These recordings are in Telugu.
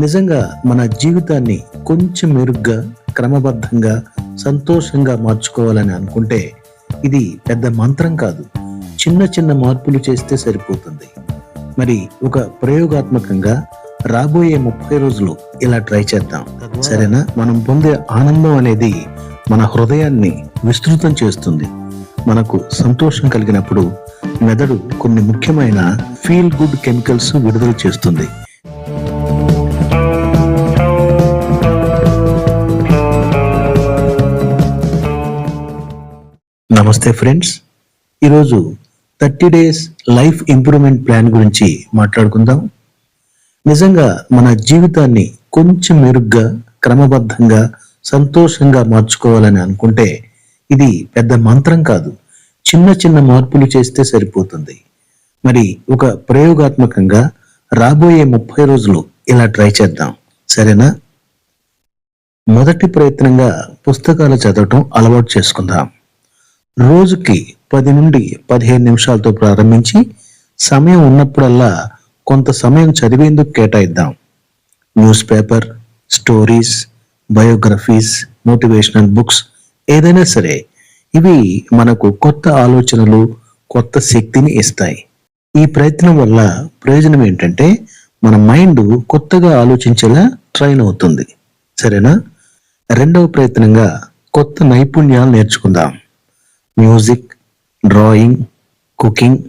నిజంగా మన జీవితాన్ని కొంచెం మెరుగ్గా క్రమబద్ధంగా సంతోషంగా మార్చుకోవాలని అనుకుంటే ఇది పెద్ద మంత్రం కాదు. చిన్న చిన్న మార్పులు చేస్తే సరిపోతుంది. మరి ఒక ప్రయోగాత్మకంగా రాబోయే ముప్పై రోజులు ఇలా ట్రై చేద్దాం. సరేనా? మనం పొందే ఆనందం అనేది మన హృదయాన్ని విస్తృతం చేస్తుంది. మనకు సంతోషం కలిగినప్పుడు మెదడు కొన్ని ముఖ్యమైన ఫీల్ గుడ్ కెమికల్స్ విడుదల చేస్తుంది. నమస్తే ఫ్రెండ్స్. ఈరోజు thirty days life improvement plan గురించి మాట్లాడుకుందాం. నిజంగా మన జీవితాన్ని కొంచెం మెరుగ్గా క్రమబద్ధంగా సంతోషంగా మార్చుకోవాలని అనుకుంటే ఇది పెద్ద మంత్రం కాదు. చిన్న చిన్న మార్పులు చేస్తే సరిపోతుంది. మరి ఒక ప్రయోగాత్మకంగా రాబోయే ముప్పై రోజులు ఇలా ట్రై చేద్దాం. సరేనా? మొదటి ప్రయత్నంగా పుస్తకాలు చదవటం అలవాటు చేసుకుందాం. రోజుకి పది నుండి పదిహేను నిమిషాలతో ప్రారంభించి సమయం ఉన్నప్పుడల్లా కొంత సమయం చదివేందుకు కేటాయిద్దాం. Newspaper stories biographies motivational books ఏదైనా సరే ఇవి మనకు కొత్త ఆలోచనలు కొత్త శక్తిని ఇస్తాయి. ఈ ప్రయత్నం వల్ల ప్రయోజనం ఏంటంటే మన మైండ్ కొత్తగా ఆలోచించేలా ట్రైన్ అవుతుంది. సరేనా? రెండవ ప్రయత్నంగా కొత్త నైపుణ్యాలు నేర్చుకుందాం. Music drawing cooking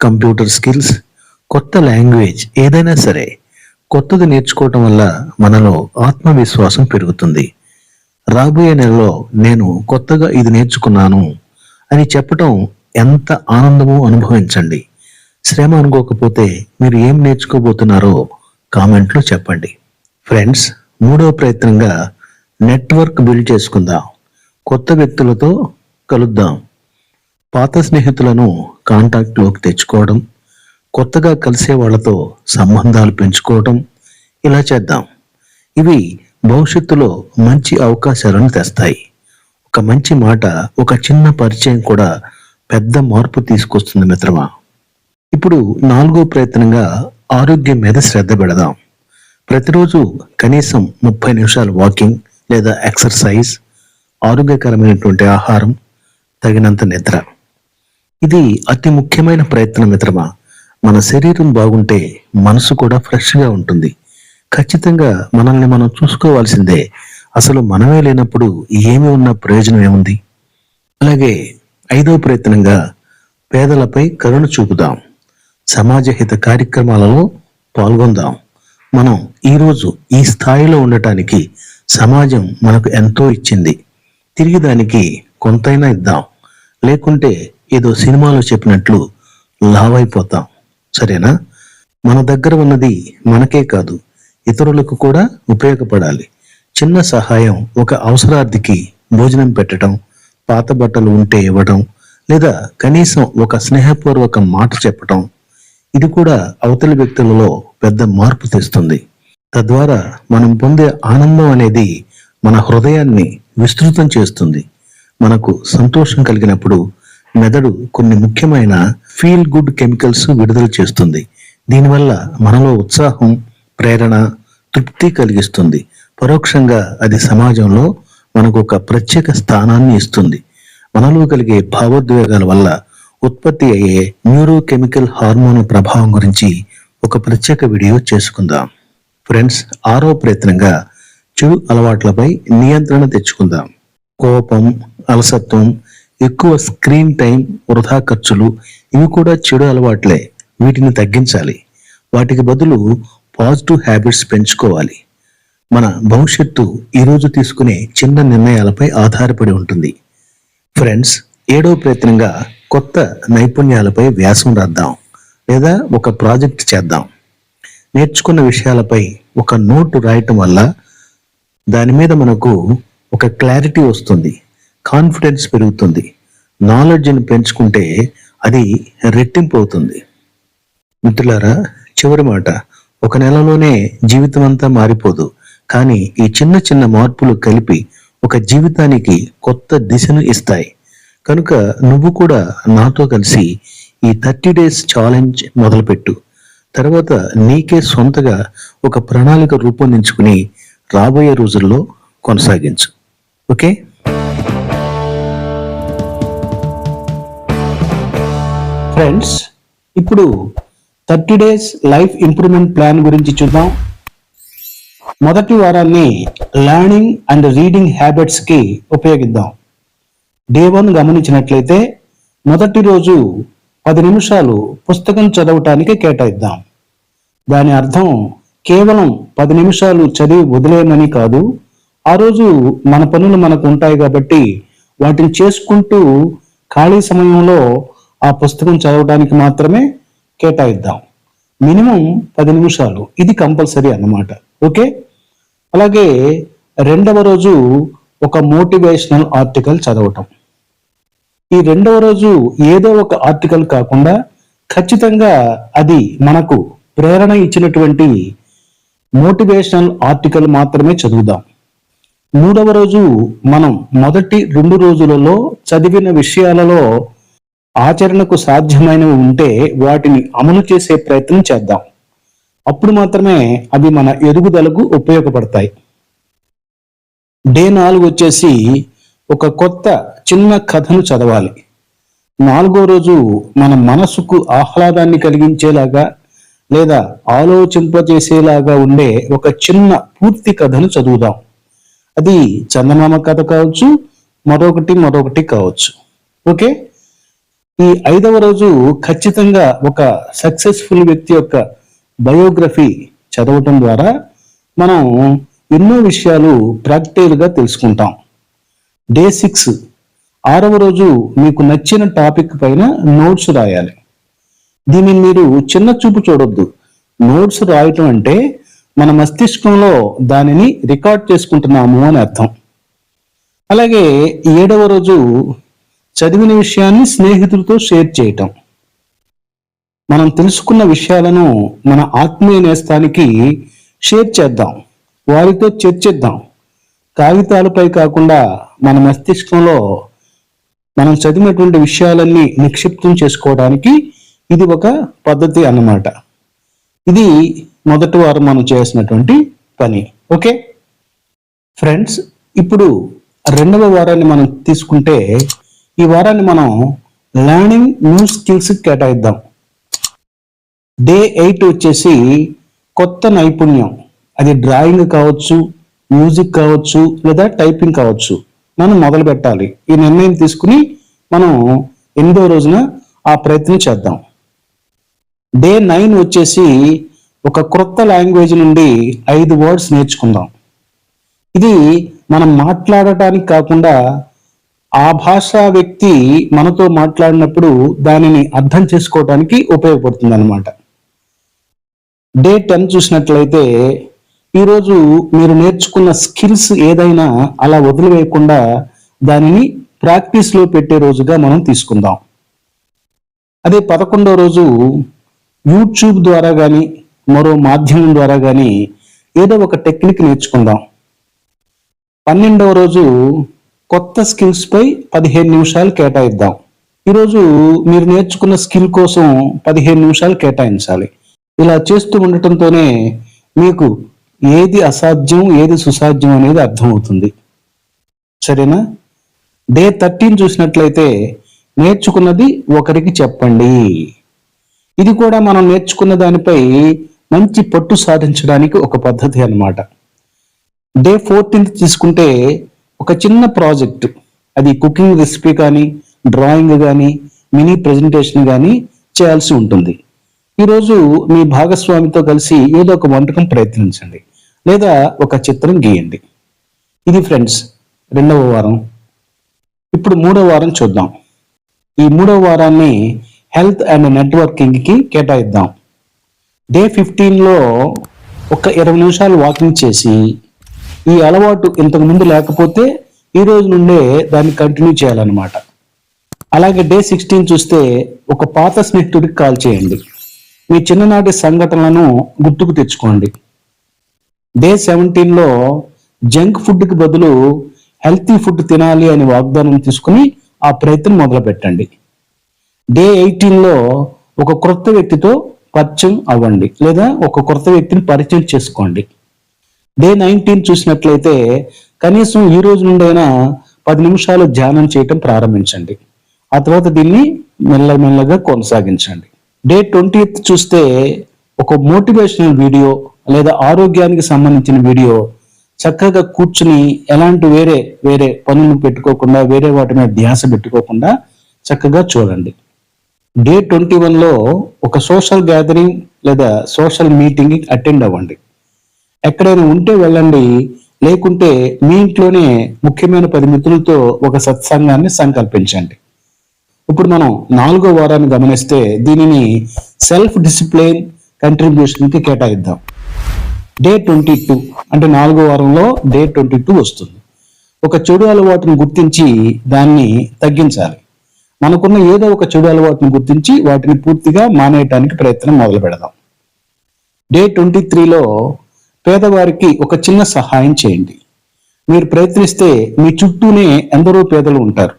computer skills కొత్త లాంగ్వేజ్ ఏదైనా సరే కొత్తది నేర్చుకోవటం వల్ల మనలో ఆత్మవిశ్వాసం పెరుగుతుంది. రాబోయే నెలలో నేను కొత్తగా ఇది నేర్చుకున్నాను అని చెప్పటం ఎంత ఆనందమో అనుభవించండి. శ్రమ అనుకోకపోతే మీరు ఏం నేర్చుకోబోతున్నారో కామెంట్లో చెప్పండి. ఫ్రెండ్స్ మూడవ ప్రయత్నంగా నెట్వర్క్ బిల్డ్ చేసుకుందాం. కొత్త వ్యక్తులతో కలుద్దాం. పాత స్నేహితులను కాంటాక్ట్లోకి తెచ్చుకోవడం కొత్తగా కలిసే వాళ్ళతో సంబంధాలు పెంచుకోవడం ఇలా చేద్దాం. ఇవి భవిష్యత్తులో మంచి అవకాశాలను తెస్తాయి. ఒక మంచి మాట ఒక చిన్న పరిచయం కూడా పెద్ద మార్పు తీసుకొస్తుంది మిత్రమా? ఇప్పుడు నాలుగో ప్రయత్నంగా ఆరోగ్యం మీద శ్రద్ధ పెడదాం. ప్రతిరోజు కనీసం ముప్పై నిమిషాలు వాకింగ్ లేదా ఎక్సర్సైజ్ ఆరోగ్యకరమైనటువంటి ఆహారం తగినంత నిద్ర. ఇది అతి ముఖ్యమైన ప్రయత్నం మిత్రమా. మన శరీరం బాగుంటే మనసు కూడా ఫ్రెష్గా ఉంటుంది. ఖచ్చితంగా మనల్ని మనం చూసుకోవాల్సిందే. అసలు మనమే లేనప్పుడు ఏమి ఉన్న ప్రయోజనం ఏముంది? అలాగే ఐదో ప్రయత్నంగా పేదలపై కరుణ చూపుదాం. సమాజహిత కార్యక్రమాలలో పాల్గొందాం. మనం ఈరోజు ఈ స్థాయిలో ఉండటానికి సమాజం మనకు ఎంతో ఇచ్చింది. తిరిగి దానికి కొంతైనా ఇద్దాం. లేకుంటే ఏదో సినిమాలో చెప్పినట్లు లావైపోతాం. సరేనా? మన దగ్గర ఉన్నది మనకే కాదు ఇతరులకు కూడా ఉపయోగపడాలి. చిన్న సహాయం ఒక అవసరార్థికి భోజనం పెట్టడం పాత బట్టలు ఉంటే ఇవ్వడం లేదా కనీసం ఒక స్నేహపూర్వక మాట చెప్పటం ఇది కూడా అవతలి వ్యక్తులలో పెద్ద మార్పు తెస్తుంది. తద్వారా మనం పొందే ఆనందం అనేది మన హృదయాన్ని విస్తృతం చేస్తుంది. మనకు సంతోషం కలిగినప్పుడు మెదడు కొన్ని ముఖ్యమైన ఫీల్ గుడ్ కెమికల్స్ విడుదల చేస్తుంది. దీనివల్ల మనలో ఉత్సాహం ప్రేరణ తృప్తి కలిగిస్తుంది. పరోక్షంగా అది సమాజంలో మనకు ఒక ప్రత్యేక స్థానాన్ని ఇస్తుంది. మనలో కలిగే భావోద్వేగాల వల్ల ఉత్పత్తి అయ్యే న్యూరోకెమికల్ హార్మోన్ ప్రభావం గురించి ఒక ప్రత్యేక వీడియో చేసుకుందాం. ఫ్రెండ్స్ ఆరో ప్రయత్నంగా చెడు అలవాట్లపై నియంత్రణ తెచ్చుకుందాం. కోపం అలసత్వం ఎక్కువ స్క్రీన్ టైం వృధా ఖర్చులు ఇవి కూడా చెడు అలవాట్లే. వీటిని తగ్గించాలి. వాటికి బదులు పాజిటివ్ హ్యాబిట్స్ పెంచుకోవాలి. మన భవిష్యత్తు ఈరోజు తీసుకునే చిన్న నిర్ణయాలపై ఆధారపడి ఉంటుంది. ఫ్రెండ్స్ ఏడో ప్రయత్నంగా కొత్త నైపుణ్యాలపై వ్యాసం రాద్దాం. లేదా ఒక ప్రాజెక్ట్ చేద్దాం. నేర్చుకున్న విషయాలపై ఒక నోటు రాయటం వల్ల దాని మీద మనకు ఒక క్లారిటీ వస్తుంది. కాన్ఫిడెన్స్ పెరుగుతుంది. నాలెడ్జ్ని పెంచుకుంటే అది రెట్టింపు అవుతుంది. మిత్రులారా చివరి మాట ఒక నెలలోనే జీవితం అంతా మారిపోదు. కానీ ఈ చిన్న చిన్న మార్పులు కలిపి ఒక జీవితానికి కొత్త దిశను ఇస్తాయి. కనుక నువ్వు కూడా నాతో కలిసి ఈ థర్టీ డేస్ ఛాలెంజ్ మొదలుపెట్టు. తర్వాత నీకే సొంతగా ఒక ప్రణాళిక రూపొందించుకుని రాబోయే రోజుల్లో కొనసాగించు. ఓకే? ఫ్రెండ్స్ ఇప్పుడు thirty days life improvement plan గురించి చూద్దాం. మొదటి వారాన్ని లర్నింగ్ అండ్ రీడింగ్ హ్యాబిట్స్కి ఉపయోగిద్దాం. డే వన్ గమనించినట్లయితే మొదటి రోజు పది నిమిషాలు పుస్తకం చదవటానికి కేటాయిద్దాం. దాని అర్థం కేవలం పది నిమిషాలు చదివి వదిలేయమని కాదు ఆ రోజు మన పనులు మనకు ఉంటాయి కాబట్టి వాటిని చేసుకుంటూ ఖాళీ సమయంలో ఆ పుస్తకం చదవడానికి మాత్రమే కేటాయిద్దాం. మినిమం పది నిమిషాలు. ఇది కంపల్సరీ అన్నమాట. ఓకే? అలాగే రెండవ రోజు ఒక మోటివేషనల్ ఆర్టికల్ చదవటం. ఈ రెండవ రోజు ఏదో ఒక ఆర్టికల్ కాకుండా ఖచ్చితంగా అది మనకు ప్రేరణ ఇచ్చినటువంటి మోటివేషనల్ ఆర్టికల్ మాత్రమే చదువుదాం. మూడవ రోజు మనం మొదటి రెండు రోజులలో చదివిన విషయాలలో ఆచరణకు సాధ్యమైనవి ఉంటే వాటిని అమలు చేసే ప్రయత్నం చేద్దాం. అప్పుడు మాత్రమే అవి మన ఎదుగుదలకు ఉపయోగపడతాయి. డే నాలుగు వచ్చేసి ఒక కొత్త చిన్న కథను చదవాలి. నాలుగో రోజు మన మనసుకు ఆహ్లాదాన్ని కలిగించేలాగా లేదా ఆలోచింపజేసేలాగా ఉండే ఒక చిన్న పూర్తి కథను చదువుదాం. అది చందమామ కథ కావచ్చు మరొకటి మరొకటి కావచ్చు. ఓకే? ఈ ఐదవ రోజు ఖచ్చితంగా ఒక సక్సెస్ఫుల్ వ్యక్తి యొక్క బయోగ్రఫీ చదవటం ద్వారా మనం ఎన్నో విషయాలు ప్రాక్టికల్గా తెలుసుకుంటాం. డే సిక్స్ ఆరవ రోజు మీకు నచ్చిన టాపిక్ పైన నోట్స్ రాయాలి. దీనిని మీరు చిన్న చూపు చూడొద్దు. నోట్స్ రాయటం అంటే మన మస్తిష్కంలో దానిని రికార్డ్ చేసుకుంటున్నాము అని అర్థం. అలాగే ఏడవ రోజు చదివిన విషయాన్ని స్నేహితులతో షేర్ చేయటం. మనం తెలుసుకున్న విషయాలను మన ఆత్మీయ నేస్తానికి షేర్ చేద్దాం. వారితో చర్చిద్దాం. కాగితాలపై కాకుండా మన మస్తిష్కంలో మనం చదివినటువంటి విషయాలన్నీ నిక్షిప్తం చేసుకోవడానికి ఇది ఒక పద్ధతి అన్నమాట. ఇది మొదటి వారం మనం చేసినటువంటి పని. ఓకే? ఫ్రెండ్స్ ఇప్పుడు రెండవ వారాన్ని మనం తీసుకుంటే ఈ వారాన్ని మనం లెర్నింగ్ న్యూ స్కిల్స్ కేటాయిద్దాం. డే ఎయిట్ వచ్చేసి కొత్త నైపుణ్యం. అది డ్రాయింగ్ కావచ్చు మ్యూజిక్ కావచ్చు లేదా టైపింగ్ కావచ్చు. మనం మొదలు పెట్టాలి. ఈ నిర్ణయం తీసుకుని మనం ఎనిమిదో రోజున ఆ ప్రయత్నం చేద్దాం. డే నైన్ వచ్చేసి ఒక క్రొత్త లాంగ్వేజ్ నుండి ఐదు వర్డ్స్ నేర్చుకుందాం. ఇది మనం మాట్లాడటానికి కాకుండా ఆ భాషా వ్యక్తి మనతో మాట్లాడినప్పుడు దానిని అర్థం చేసుకోవడానికి ఉపయోగపడుతుంది అనమాట డే టెన్ చూసినట్లయితే ఈరోజు మీరు నేర్చుకున్న స్కిల్స్ ఏదైనా అలా వదిలివేయకుండా దానిని ప్రాక్టీస్లో పెట్టే రోజుగా మనం తీసుకుందాం. అదే పదకొండో రోజు యూట్యూబ్ ద్వారా కానీ మరో మాధ్యమం ద్వారా కానీ ఏదో ఒక టెక్నిక్ నేర్చుకుందాం. పన్నెండవ రోజు కొత్త స్కిల్స్ పై పదిహేను నిమిషాలు కేటాయిద్దాం. ఈరోజు మీరు నేర్చుకున్న స్కిల్ కోసం పదిహేను నిమిషాలు కేటాయించాలి. ఇలా చేస్తూ ఉండటంతోనే మీకు ఏది అసాధ్యం ఏది సుసాధ్యం అనేది అర్థమవుతుంది. సరేనా? డే థర్టీన్ చూసినట్లయితే నేర్చుకున్నది ఒకరికి చెప్పండి. ఇది కూడా మనం నేర్చుకున్న దానిపై మంచి పట్టు సాధించడానికి ఒక పద్ధతి అన్నమాట. డే ఫోర్టీన్త్ తీసుకుంటే ఒక చిన్న ప్రాజెక్ట్. అది కుకింగ్ రెసిపీ కానీ డ్రాయింగ్ కానీ మినీ ప్రెజెంటేషన్ కానీ చేయాల్సి ఉంటుంది. ఈరోజు మీ భాగస్వామితో కలిసి ఏదో ఒక వంటకం ప్రయత్నించండి. లేదా ఒక చిత్రం గీయండి. ఇది ఫ్రెండ్స్ రెండవ వారం. ఇప్పుడు మూడవ వారం చూద్దాం. ఈ మూడవ వారాన్ని హెల్త్ అండ్ నెట్వర్కింగ్కి కేటాయిద్దాం. డే ఫిఫ్టీన్లో ఒక ఇరవై నిమిషాలు వాకింగ్ చేసి ఈ అలవాటు ఇంతకు ముందు లేకపోతే ఈ రోజు నుండే దాన్ని కంటిన్యూ చేయాలన్నమాట. అలాగే డే సిక్స్టీన్ చూస్తే ఒక పాత స్నేహితుడికి కాల్ చేయండి. మీ చిన్ననాటి సంఘటనలను గుర్తుకు తెచ్చుకోండి. డే సెవెంటీన్లో జంక్ ఫుడ్కి బదులు హెల్తీ ఫుడ్ తినాలి అనే వాగ్దానం తీసుకుని ఆ ప్రయత్నం మొదలు పెట్టండి డే ఎయిటీన్లో ఒక క్రొత్త వ్యక్తితో పరిచయం అవ్వండి లేదా ఒక కొత్త వ్యక్తిని పరిచయం చేసుకోండి. డే నైన్టీన్ చూసినట్లయితే కనీసం ఈ రోజు నుండైనా పది నిమిషాలు ధ్యానం చేయటం ప్రారంభించండి. ఆ తర్వాత దీన్ని మెల్లమెల్లగా కొనసాగించండి. డే ట్వంటీ చూస్తే ఒక మోటివేషనల్ వీడియో లేదా ఆరోగ్యానికి సంబంధించిన వీడియో చక్కగా కూర్చుని ఎలాంటి వేరే వేరే పనులు పెట్టుకోకుండా వేరే వాటి మీద ధ్యాస పెట్టుకోకుండా చక్కగా చూడండి. డే ట్వంటీ వన్లో ఒక సోషల్ గ్యాదరింగ్ లేదా సోషల్ మీటింగ్ అటెండ్ అవ్వండి. ఎక్కడైనా ఉంటే వెళ్ళండి లేకుంటే మీ ఇంట్లోనే ముఖ్యమైన పది మిత్రులతో ఒక సత్సంగాన్ని సంకల్పించండి. ఇప్పుడు మనం నాలుగో వారాన్ని గమనిస్తే దీనిని సెల్ఫ్ డిసిప్లిన్ కంట్రిబ్యూషన్కి కేటాయిద్దాం. డే ట్వంటీ టూ అంటే నాలుగో వారంలో డే ట్వంటీ టూ వస్తుంది. ఒక చెడు అలవాటును గుర్తించి దాన్ని తగ్గించాలి. మనకున్న ఏదో ఒక చెడు అలవాటును గుర్తించి వాటిని పూర్తిగా మానేయటానికి ప్రయత్నం మొదలు పెడదాం డే ట్వంటీ త్రీలో పేదవారికి ఒక చిన్న సహాయం చేయండి. మీరు ప్రయత్నిస్తే మీ చుట్టూనే ఎందరో పేదలు ఉంటారు.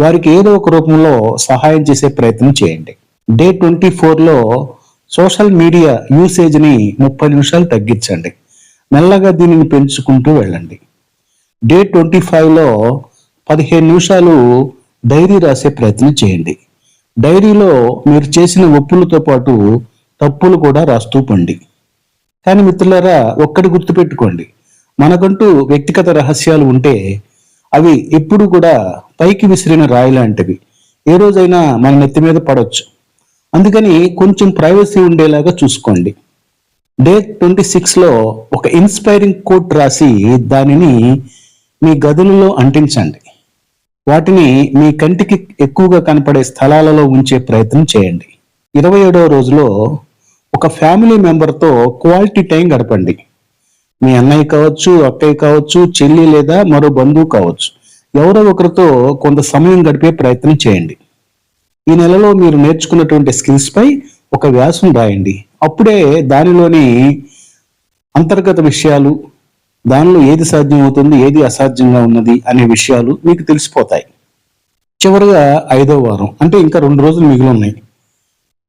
వారికి ఏదో ఒక రూపంలో సహాయం చేసే ప్రయత్నం చేయండి. డే ట్వంటీ ఫోర్లో సోషల్ మీడియా యూసేజ్ని ముప్పై నిమిషాలు తగ్గించండి. మెల్లగా దీనిని పెంచుకుంటూ వెళ్ళండి. డే ట్వంటీ ఫైవ్లో పదిహేను నిమిషాలు డైరీ రాసే ప్రయత్నం చేయండి. డైరీలో మీరు చేసిన ఒప్పులతో పాటు తప్పులు కూడా రాస్తూ పండి. కానీ మిత్రులారా ఒక్కటి గుర్తుపెట్టుకోండి. మనకంటూ వ్యక్తిగత రహస్యాలు ఉంటే అవి ఎప్పుడు కూడా పైకి విసిరిన రాయి లాంటివి. ఏ రోజైనా మన నెత్తి మీద పడవచ్చు అందుకని కొంచెం ప్రైవసీ ఉండేలాగా చూసుకోండి. డే ట్వంటీ సిక్స్లో ఒక ఇన్స్పైరింగ్ కోట్ రాసి దానిని మీ గదులలో అంటించండి. వాటిని మీ కంటికి ఎక్కువగా కనపడే స్థలాలలో ఉంచే ప్రయత్నం చేయండి. ఇరవై ఏడవ రోజులో ఒక ఫ్యామిలీ మెంబర్తో క్వాలిటీ టైం గడపండి. మీ అన్నయ్య కావచ్చు అక్కయ్య కావచ్చు చెల్లి లేదా మరో బంధువు కావచ్చు ఎవరో ఒకరితో కొంత సమయం గడిపే ప్రయత్నం చేయండి. ఈ నెలలో మీరు నేర్చుకున్నటువంటి స్కిల్స్ పై ఒక వ్యాసం రాయండి. అప్పుడే దానిలోని అంతర్గత విషయాలు దానిలో ఏది సాధ్యం అవుతుంది ఏది అసాధ్యంగా ఉన్నది అనే విషయాలు మీకు తెలిసిపోతాయి. చివరిగా ఐదో వారం అంటే ఇంకా రెండు రోజులు మిగిలి ఉన్నాయి.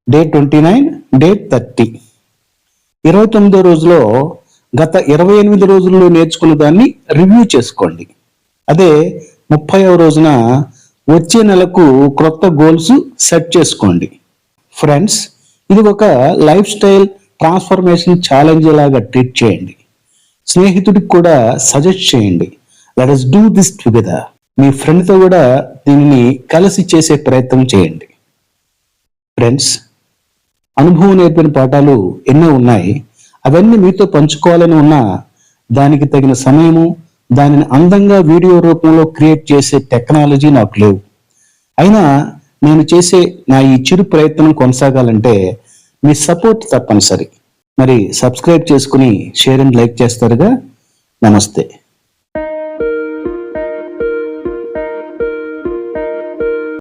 Day twenty nine day thirty ఇరవై తొమ్మిదో రోజులో గత ఇరవై ఎనిమిది రోజుల్లో నేర్చుకున్న దాన్ని రివ్యూ చేసుకోండి. అదే ముప్పైవ రోజున వచ్చే నెలకు క్రొత్త గోల్స్ సెట్ చేసుకోండి. ఫ్రెండ్స్ ఇది ఒక లైఫ్ స్టైల్ ట్రాన్స్ఫర్మేషన్ ఛాలెంజ్ లాగా ట్రీట్ చేయండి. స్నేహితుడికి కూడా సజెస్ట్ చేయండి. Let us do this together మీ ఫ్రెండ్తో కూడా దీనిని కలిసి చేసే ప్రయత్నం చేయండి. ఫ్రెండ్స్ అనుభవం నేర్పిన పాఠాలు ఎన్నో ఉన్నాయి. అవన్నీ మీతో పంచుకోవాలని ఉన్నా దానికి తగిన సమయము దానిని అందంగా వీడియో రూపంలో క్రియేట్ చేసే టెక్నాలజీ నాకు లేవు. అయినా నేను చేసే నా ఈ చిరు ప్రయత్నం కొనసాగాలంటే మీ సపోర్ట్ తప్పనిసరి. మరి సబ్స్క్రైబ్ చేసుకుని షేర్ అండ్ లైక్ చేస్తారుగా. నమస్తే.